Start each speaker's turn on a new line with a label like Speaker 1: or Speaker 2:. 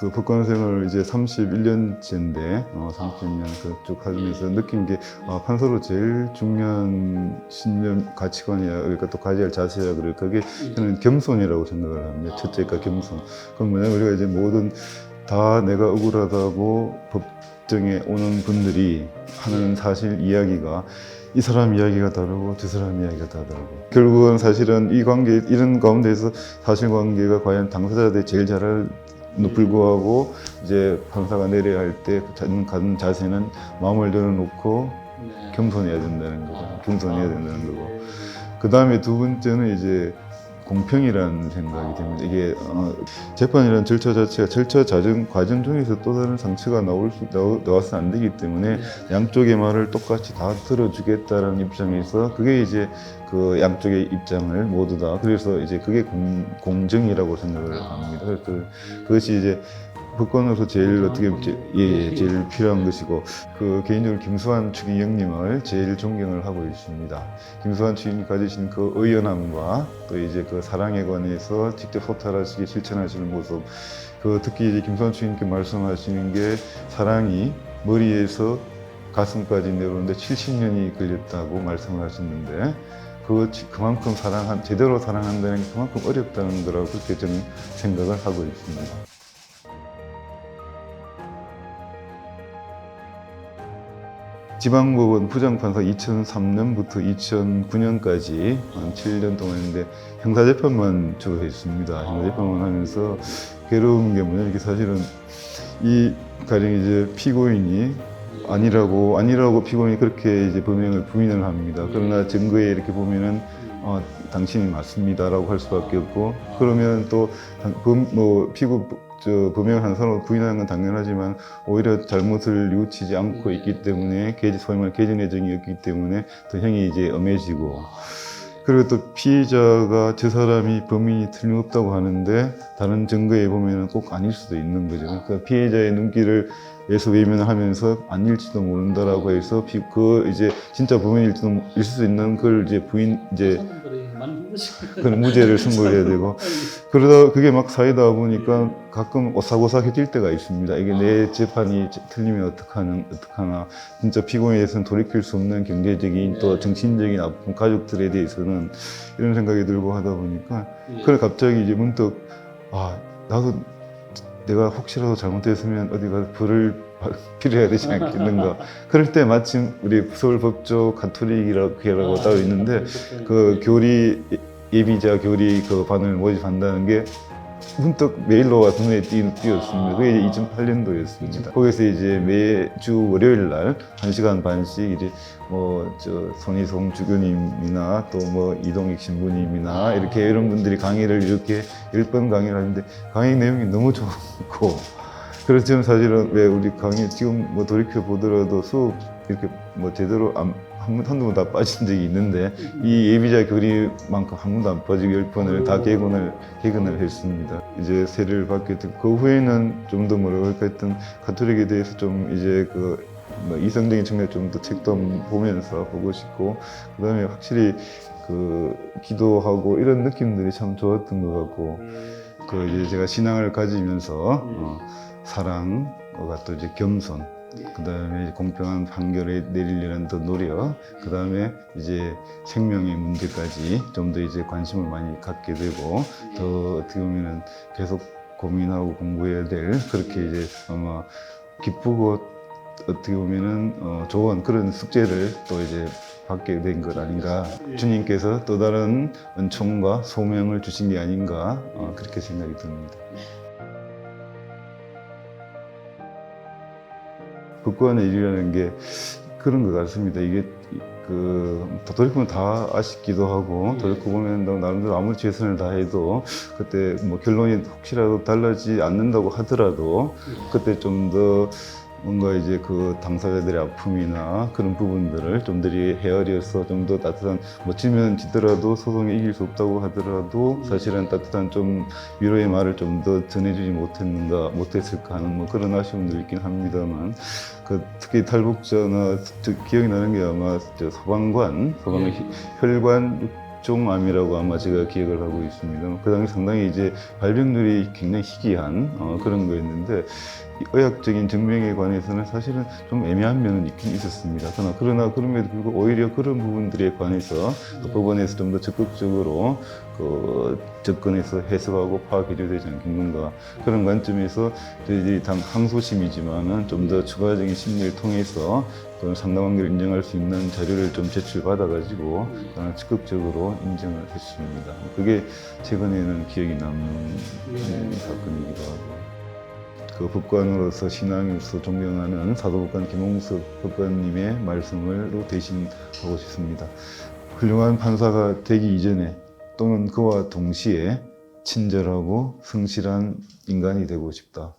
Speaker 1: 그 법관 생활을 이제 31년째인데 어, 30년 그쭉 하면서 느낀 게 아, 판사로 제일 중요한 신념 가치관이야. 그러니까 또 가져야 할 자세야. 그래. 그게 저는 겸손이라고 생각을 합니다. 첫째가 겸손. 그럼 뭐냐 우리가 이제 모든 다 내가 억울하다고 법정에 오는 분들이 하는 사실 이야기가 이 사람 이야기가 다르고 저 사람 이야기가 다르고. 결국은 사실은 이 관계 이런 가운데서 사실관계가 과연 당사자들이 제일 잘 할 불구하고 이제 판사가 내려야 할때 가는 자세는 마음을 열어놓고
Speaker 2: 네.
Speaker 1: 겸손해야 된다는 거고
Speaker 2: 아,
Speaker 1: 겸손해야
Speaker 2: 아,
Speaker 1: 된다는 거고
Speaker 2: 네.
Speaker 1: 그 다음에 두 번째는 이제 공평이라는 생각이 듭니다. 이게 어, 재판이라는 절차 자체가 절차 과정, 과정 중에서 또 다른 상처가 나올 수, 나오, 나와서는 안 되기 때문에
Speaker 2: 네.
Speaker 1: 양쪽의 말을 똑같이 다 들어주겠다라는 입장에서 그게 이제 그 양쪽의 입장을 모두 다 그래서 이제 그게 공, 공정이라고 생각을 합니다. 그래서 그것이 이제 법관으로서 제일 어떻게 예, 예, 제일 필요한 것이고 그 개인적으로 김수환 추기경님을 제일 존경을 하고 있습니다. 김수환 추기경이 가지신 그 의연함과 또 이제 그 사랑에 관해서 직접 소탈하시게 실천하시는 모습 그 특히 이제 김수환 추기경께 말씀하시는 게 사랑이 머리에서 가슴까지 내려오는데 70년이 걸렸다고 말씀을 하셨는데 그 그만큼 사랑한 제대로 사랑한다는 게 그만큼 어렵다는 거라고 그렇게 저는 생각을 하고 있습니다. 지방법원 부장판사 2003년부터 2009년까지 한 7년 동안 했는데 형사재판만 주로 했습니다. 형사재판만 하면서 괴로운 게 뭐냐 이게 사실은 이 가령 이제 피고인이 아니라고 아니라고 피고인이 그렇게 이제 범행을 부인을 합니다. 그러나 증거에 이렇게 보면은 어, 당신이 맞습니다라고 할 수밖에 없고 그러면 또뭐 피고 저 범행을 한 사람을 부인하는 건 당연하지만 오히려 잘못을 뉘우치지 않고 있기 때문에 개 소위 말해 개진의정이 없기 때문에 더 형이 이제 엄해지고 그리고 또 피해자가 저 사람이 범인이 틀림없다고 하는데 다른 증거에 보면은 꼭 아닐 수도 있는 거죠. 그러니까 피해자의 눈길을 에서 외면을 하면서 아닐지도 모른다라고 해서 피- 그 이제 진짜 범인일지도 모- 있을 수 있는 걸 이제 부인 이제 그런 무죄를 선고해야 되고 그러다 그게 막 쌓이다 보니까 가끔 오싹오싹해질 때가 있습니다. 이게 내 재판이 틀리면 어떡하는 어떡하나 진짜 피고인에 대해서는 돌이킬 수 없는 경제적인 또 정신적인 아픔 가족들에 대해서는 이런 생각이 들고 하다 보니까 그래 갑자기 이제 문득 아 나도 내가 혹시라도 잘못했으면 어디 가서 벌을 필요해야 되지 않겠는가. 그럴 때 마침 우리 서울법조 가톨릭이라고 따로 있는데 그 교리 예비자 교리 그 반을 모집한다는 게 문득 메일로가 눈에 띄- 띄었습니다. 그게 이제 2008년도였습니다. 거기서 이제 매주 월요일 날 1시간 반씩 이제 뭐저 손희송 주교님이나 또 뭐 이동익 신부님이나 이렇게 이런 분들이 강의를 이렇게 10번 강의를 하는데 강의 내용이 너무 좋고 저는 사실은 왜 우리 강의 지금 뭐 돌이켜 보더라도 수업 이렇게 뭐 제대로 안, 한 번, 한두 번다 빠진 적이 있는데 이 예비자 교리만큼 한 번도 안 빠지고 열 번을 다 개근을 개근을 했습니다. 이제 세례를 받게 됐고 그 후에는 좀더 할까 했던 가톨릭에 대해서 좀 이제 그뭐 이성적인 측면 좀 더 책도 보면서 보고 싶고 그다음에 확실히 그 기도하고 이런 느낌들이 참 좋았던 것 같고 그 이제 제가 신앙을 가지면서 어, 사랑과 또 이제 겸손 그 다음에 공평한 판결을 내리려는 더 노력, 그 다음에 이제 생명의 문제까지 좀 더 이제 관심을 많이 갖게 되고, 더 어떻게 보면은 계속 고민하고 공부해야 될 그렇게 이제 아마 기쁘고 어떻게 보면은 어, 좋은 그런 숙제를 또 이제 받게 된 것 아닌가. 주님께서 또 다른 은총과 소명을 주신 게 아닌가, 어, 그렇게 생각이 듭니다. 법관의 일이라는 게 그런 것 같습니다. 이게 그 돌이키면 다 아쉽기도 하고 돌이켜 보면 너 나름대로 아무리 최선을 다해도 그때 뭐 결론이 혹시라도 달라지지 않는다고 하더라도 그때 좀더 뭔가 이제 그 당사자들의 아픔이나 그런 부분들을 좀더 헤아려서 좀 더 따뜻한 뭐 지면 지더라도 소송에 이길 수 없다고 하더라도 사실은 따뜻한 좀 위로의 말을 좀 더 전해주지 못했는가 못했을까 하는 뭐 그런 아쉬움도 있긴 합니다만 그 특히 탈북자나 저 기억이 나는 게 아마 저 소방관 소방
Speaker 2: 예.
Speaker 1: 혈관 백 종암이라고 아마 제가 기억을 하고 있습니다. 그 당시 상당히 이제 발병률이 굉장히 희귀한 어, 그런 거였는데 이 의학적인 증명에 관해서는 사실은 좀 애매한 면은 있긴 있었습니다. 그러나, 그러나 그럼에도 불구하고 오히려 그런 부분들에 관해서 또 법원에서 좀 더 적극적으로 그 접근해서 해석하고 파악해줘야 되지 않겠는가 그런 관점에서 저희들이 당 항소심이지만은 좀 더 추가적인 심리를 통해서 그런 상당관계를 인정할 수 있는 자료를 좀 제출받아가지고 저는 적극적으로 인정을 했습니다. 그게 최근에는 기억이 남는
Speaker 2: 네.
Speaker 1: 사건이기도 하고. 그 법관으로서 신앙으로서 존경하는 사도법관 김홍석 법관님의 말씀을로 대신하고 싶습니다. 훌륭한 판사가 되기 이전에 또는 그와 동시에 친절하고 성실한 인간이 되고 싶다.